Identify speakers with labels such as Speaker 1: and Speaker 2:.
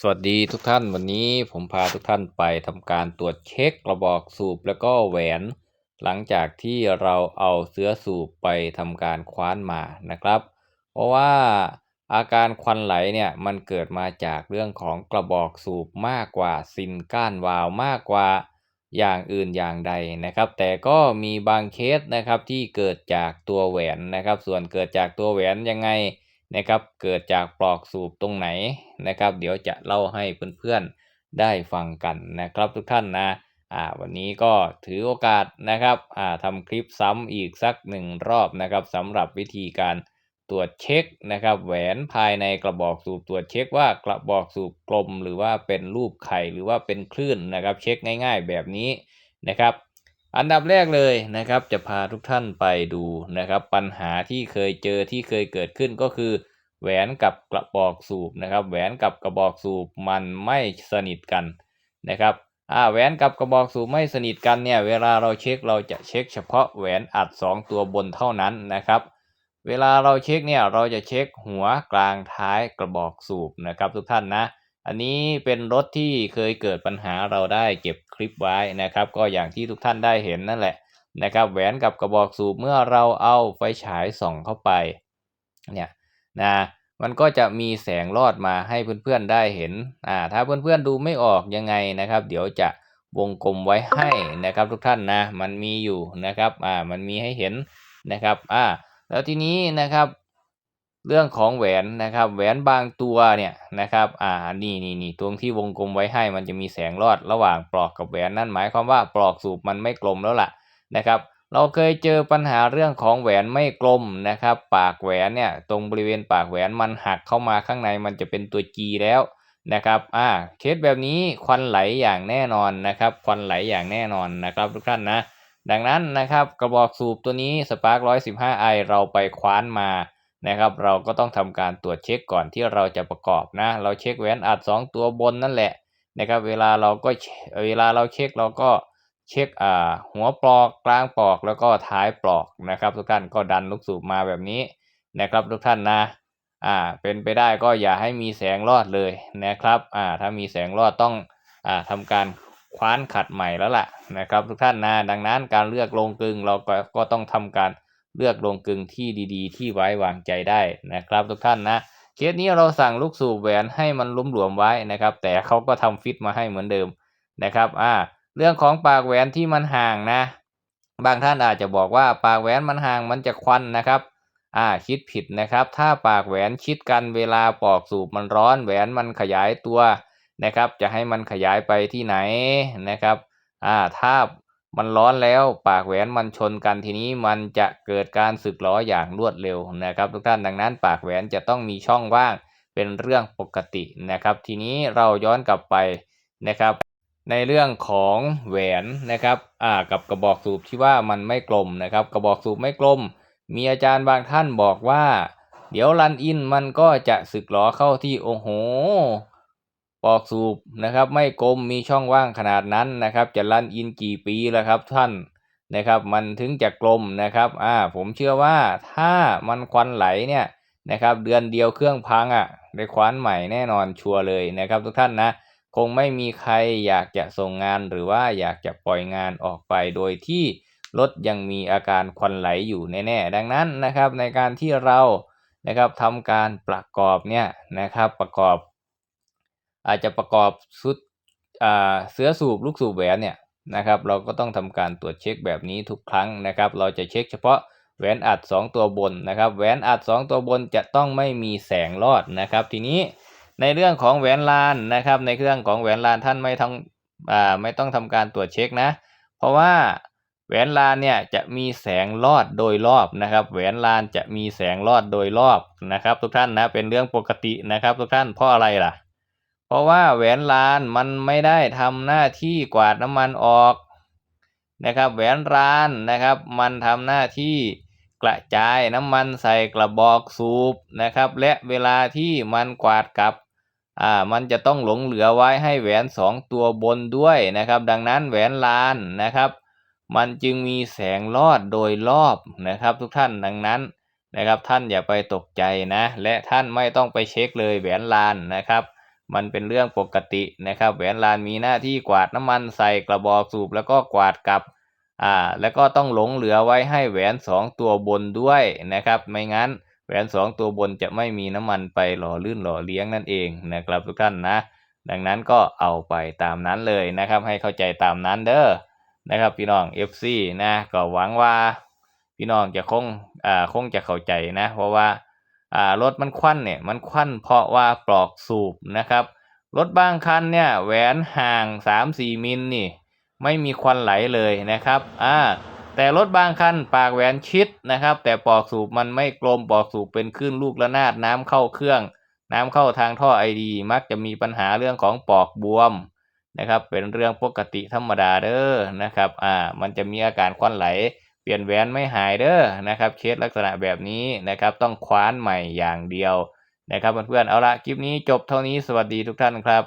Speaker 1: สวัสดีทุกท่านวันนี้ผมพาทุกท่านไปทำการตรวจเช็คกระบอกสูบแล้วก็แหวน หลังจากที่เราเอาเสื้อสูบไปทำการคว้านมานะครับ เพราะว่าอาการควันไหลเนี่ยมันเกิดมาจากเรื่องของกระบอกสูบมากกว่าซินก้านวาล์วมากกว่าอย่างอื่นอย่างใดนะครับ แต่ก็มีบางเคสนะครับที่เกิดจากตัวแหวนนะครับ ส่วนเกิดจากตัวแหวนยังไง นะครับ เกิดจากปลอกสูบตรงไหนนะครับ เดี๋ยวจะเล่าให้เพื่อนๆได้ฟังกันนะครับทุกท่านนะอ่าวันนี้ก็ถือโอกาสนะครับอ่าทำคลิปซ้ำอีกสักหนึ่งรอบนะครับสำหรับวิธีการตรวจเช็คนะครับแหวนภายในกระบอกสูบตรวจเช็คว่ากระบอกสูบกลม หรือว่าเป็นรูปไข่หรือว่าเป็นคลื่นนะครับ เช็คง่าย ๆ แบบนี้นะครับ อันดับแรกเลยนะครับจะพาทุกท่านไปดูนะครับ ปัญหาที่เคยเจอที่เคยเกิดขึ้นก็คือ แหวนกับกระบอกสูบนะครับ แหวนกับกระบอกสูบมันไม่สนิทกันนะครับอ่าแหวนกับกระบอกสูบไม่สนิทกันเนี่ยเวลาเราเช็คเราจะเช็คเฉพาะแหวนอัด 2 ตัวบนเท่านั้นนะครับ เวลาเราเช็คเนี่ยเราจะเช็คหัวกลางท้ายกระบอกสูบนะครับทุกท่านนะ อันนี้เป็นรถที่เคยเกิดปัญหาเราได้เก็บคลิปไว้นะครับ ก็อย่างที่ทุกท่านได้เห็นนั่นแหละนะครับแหวนกับกระบอกสูบเมื่อเราเอาไฟฉายส่องเข้าไปเนี่ยนะมันก็จะมีแสงรอดมาให้เพื่อนๆได้เห็นอ่าถ้าเพื่อนๆดูไม่ออกยังไงนะครับ เดี๋ยวจะวงกลมไว้ให้นะครับทุกท่านนะมันมีอยู่นะครับอ่ามันมีให้เห็นนะครับอ่าแล้วทีนี้นะครับ เรื่องของแหวนนะครับ แหวนบางตัวเนี่ยนะครับ อ่า นี่นี่นี่ตรงที่วงกลมไว้ให้มันจะมีแสงรอดระหว่างปลอกกับแหวนนั่นหมายความว่าปลอกสูบมันไม่กลมแล้วล่ะนะครับ เราเคยเจอปัญหาเรื่องของแหวนไม่กลมนะครับ ปากแหวนเนี่ยตรงบริเวณปากแหวนมันหักเข้ามาข้างในมันจะเป็นตัว G แล้วนะครับ อ่า เคสแบบนี้ควันไหลอย่างแน่นอนนะครับ ควันไหลอย่างแน่นอนนะครับทุกท่านนะ ดังนั้นนะครับกระบอกสูบตัวนี้ Spark 115i เราไปคว้านมา นะครับ เราก็ต้องทำการตรวจเช็คก่อนที่เราจะประกอบนะ เราเช็คแหวนอัด 2 ตัวบนนั่นแหละนะครับ เวลาเราก็เวลาเราเช็คเราก็เช็คอ่าหัวปลอกกลางปลอกแล้วก็ท้ายปลอกนะครับ ทุกท่านก็ดันลูกสูบมาแบบนี้นะครับ ทุกท่านนะอ่าเป็นไปได้ก็อย่าให้มีแสงรอดเลยนะครับอ่าถ้ามีแสงรอดต้องอ่าทำการคว้านขัดใหม่แล้วล่ะนะครับ ทุกท่านนะดังนั้นการเลือกลงกึงเราก็ก็ต้องทำการ เลือกลงกึงที่ดีๆ ที่ไว้วางใจได้นะครับ ทุกท่านนะเคสนี้เราสั่งลูกสูบแหวนให้มันลุ่มหลวมไว้นะครับ แต่เขาก็ทำฟิตมาให้เหมือนเดิมนะครับอ่าเรื่องของปากแหวนที่มันห่างนะ บางท่านอาจจะบอกว่าปากแหวนมันห่างมันจะควันนะครับอ่าคิดผิดนะครับ ถ้าปากแหวนชิดกันเวลาปอกสูบมันร้อนแหวนมันขยายตัวนะครับ จะให้มันขยายไปที่ไหนนะครับอ่าถ้า มันร้อนแล้วปากแหวนมันชนกันทีนี้มันจะเกิดการสึกล้ออย่างรวดเร็วนะครับ ทุกท่านดังนั้น ปากแหวนจะต้องมีช่องว่างเป็นเรื่องปกตินะครับ ทีนี้เราย้อนกลับไปนะครับ ในเรื่องของแหวนนะครับอ่ากับกระบอกสูบที่ว่ามันไม่กลมนะครับ กระบอกสูบไม่กลม มีอาจารย์บางท่านบอกว่า เดี๋ยวรันอินมันก็จะสึกล้อเข้าที่โอ้โห ปอกสูบนะครับไม่กลมมีช่องว่างขนาดนั้นนะครับจะรันอินกี่ปีแล้วครับท่านนะครับมันถึงจะกลมนะครับอ่าผมเชื่อว่าถ้ามันควันไหลเนี่ยนะครับเดือนเดียวเครื่องพังอะได้คว้านใหม่แน่นอนชัวร์เลยนะครับทุกท่านนะคงไม่มีใครอยากจะส่งงานหรือว่าอยากจะปล่อยงานออกไปโดยที่รถยังมีอาการควันไหลอยู่แน่ๆ ดังนั้นนะครับในการที่เรานะครับทำการประกอบเนี่ยนะครับประกอบ อาจจะประกอบชุดเสื้อสูบลูกสูบแหวนเนี่ยนะครับ เราก็ต้องทำการตรวจเช็คแบบนี้ทุกครั้งนะครับ เราจะเช็คเฉพาะแหวนอัด 2 ตัวบนนะครับ แหวนอัด 2 ตัวบนจะต้องไม่มีแสงรอดนะครับ ทีนี้ในเรื่องของแหวนลานนะครับ ในเรื่องของแหวนลานท่านไม่ต้องอ่าไม่ต้องทำการตรวจเช็คนะ เพราะว่าแหวนลานเนี่ยจะมีแสงรอดโดยรอบนะครับ แหวนลานจะมีแสงรอดโดยรอบนะครับ ทุกท่านนะเป็นเรื่องปกตินะครับ ทุกท่านเพราะอะไรล่ะ ราะว่าแหวนลานมันไม่ได้ทำหน้าที่กวาดน้ำมันออกนะครับ แหวนลานนะครับ มันทำหน้าที่กระจายน้ำมันใส่กระบอกสูบนะครับ และเวลาที่มันกวาดกลับอ่ามันจะต้องหลงเหลือไว้ให้แหวนสองตัวบนด้วยนะครับ ดังนั้นแหวนลานนะครับ มันจึงมีแสงรอดโดยรอบนะครับ ทุกท่านดังนั้นนะครับ ท่านอย่าไปตกใจนะ และท่านไม่ต้องไปเช็คเลยแหวนลานนะครับ มันเป็นเรื่องปกตินะครับ แหวนลานมีหน้าที่กวาดน้ำมันใส่กระบอกสูบแล้วก็กวาดกลับอ่าแล้วก็ต้องหลงเหลือไว้ให้แหวนสองตัวบนด้วยนะครับ ไม่งั้นแหวนสองตัวบนจะไม่มีน้ำมันไปหล่อลื่นหล่อเลี้ยงนั่นเองนะครับทุกท่านนะ ดังนั้นก็เอาไปตามนั้นเลยนะครับ ให้เข้าใจตามนั้นเด้อนะครับพี่น้อง FC นะก็หวังว่าพี่น้องจะคงอ่าคงจะเข้าใจนะ เพราะว่า รถมันควันเนี่ยมันควันเพราะว่าปลอกสูบนะครับรถบางคันเนี่ยแหวนห่าง 3-4 มิลนี่ไม่มีควันไหลเลยนะครับอ่าแต่รถบางคันปากแหวนชิดนะครับ แต่ปลอกสูบมันไม่กลมปลอกสูบเป็นคลื่นลูกระนาดน้ำเข้าเครื่อง น้ำเข้าทางท่อไอดีมักจะมีปัญหาเรื่องของปลอกบวมนะครับ เป็นเรื่องปกติธรรมดาเด้อนะครับอ่ามันจะมีอาการควันไหล เปลี่ยนแหวนไม่หายเด้อนะครับเคสลักษณะแบบนี้นะครับ ต้องคว้านใหม่อย่างเดียวนะครับเพื่อนๆเอาละคลิปนี้จบเท่านี้สวัสดีทุกท่านครับ